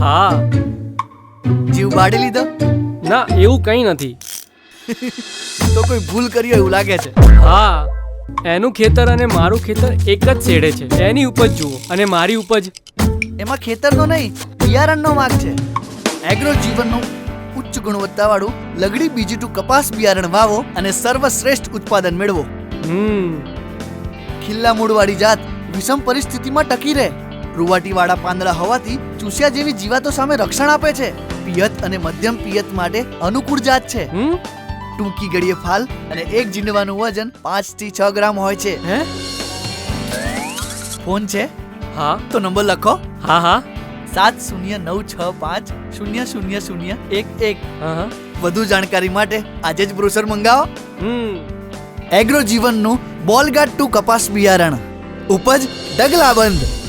હા. જીવ બાળી લીધો? ના એવું કંઈ નથી. તો કોઈ ભૂલ કરી હોય એવું લાગે છે? હા. એનું ખેતર અને મારું ખેતર એક જ શેડે છે. એની ઉપજ જુઓ. અને મારી ઉપજ? એમાં ખેતરનો નહીં બિયારણનો માગ છે. એગ્રો જીવનનું ઉચ્ચ ગુણવત્તાવાળું લગડી બીજી ટુ કપાસ બિયારણ વાવો અને સર્વશ્રેષ્ઠ ઉત્પાદન મેળવો. હમ. ખિલ્લા મૂળવાળી જાત વિષમ પરિસ્થિતિમાં ટકી રહે. રૂવાટીવાળા પાંદડા હોવાથી ચૂસ્યા જેવી જીવાતો સામે રક્ષણ આપે છે. પિયત અને મધ્યમ પિયત માટે અનુકૂળ જાત છે. ટૂંકી ગળીએ ફાલ અને એક જીંડવાનું વજન પાંચથી છ ગ્રામ હોય છે. હે? ફોન છે? હા. તો નંબર લખો. હા હા. સાત શૂન્ય નવ છ પાંચ શૂન્ય શૂન્ય શૂન્ય એક એક. વધુ જાણકારી માટે આજે જ બ્રોશર મંગાવો. એગ્રો જીવનનું બોલગાટ ટુ કપાસ બિયારણ. ઉપજ ડગલાબંધ.